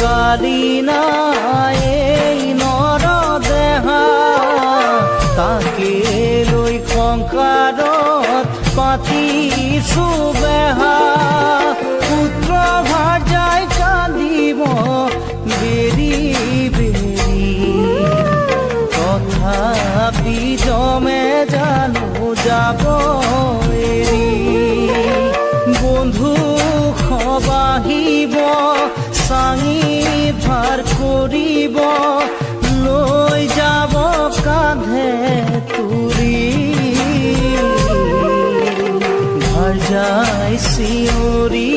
কালিনায় ভাঙি ভার করিব লৈ যাব কাঁধে তুৰি ভাৰ যায় চিঞৰি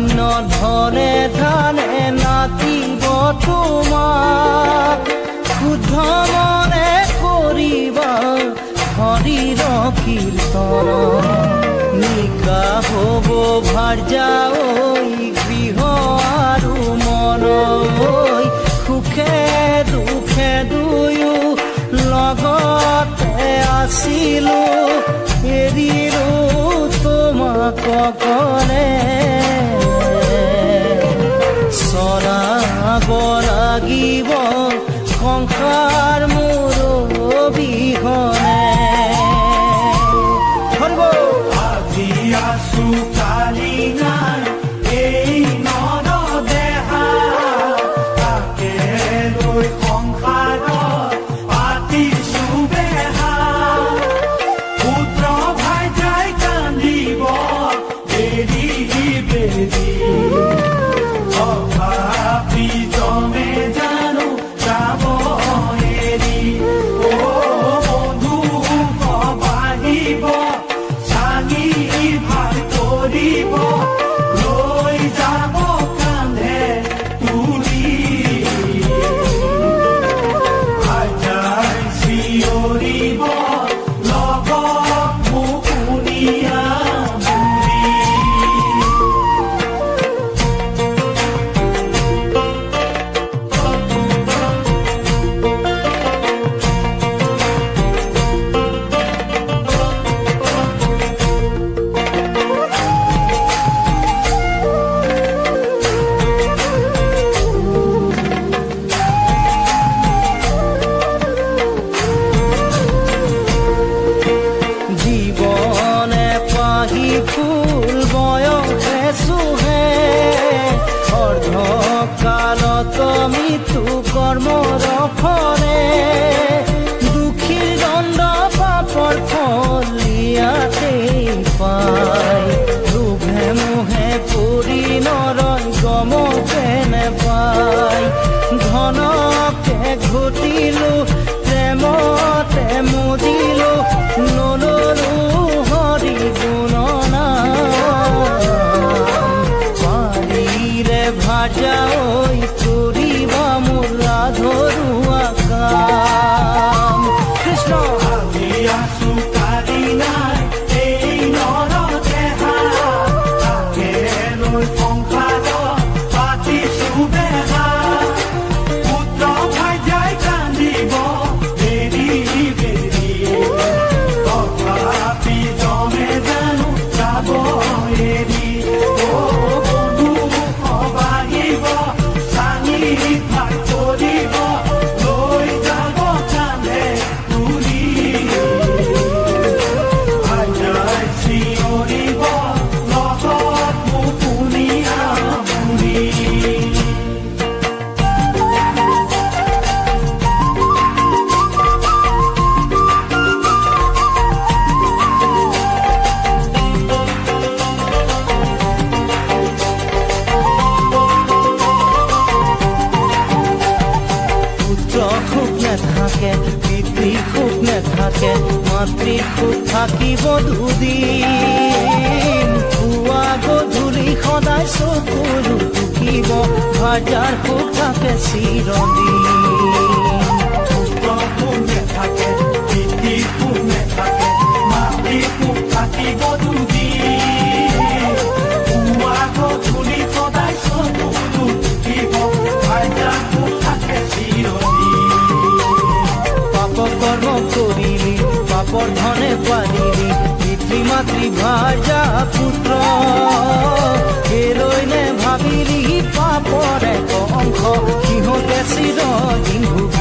অরণ্য ধরে ধানে নাচিব তোমার। শুদ্ধ মনে করিবা হরির কীর্তন নিকা হব, ভার যাও গৃহ আৰু মন। সুখে দুখে দুয়ো লগতে আছিলো এৰিৰো তোমাক কলে চলাব লাগিব সংসাৰ মোৰ অবিহনে আদি ফুল বয়সে চুহে অর্ধকালত মৃত্যু কৰ্ম ফল থাকিব দুদিন পুৱা গধূলি সদায় চকুৰো টুকিব ভাজাৰ সুখ থাকে চিৰদিন। থাকিব দুদিন পুৱা গধূলি সদায় সুখ থাকে পাপ কর্ম পিতৃ মাতৃ ভাজা পুত্র। এরইনে ভাবিলি পাপর এক অংশ। সিহঁতে চিরদিন ভুগিবি?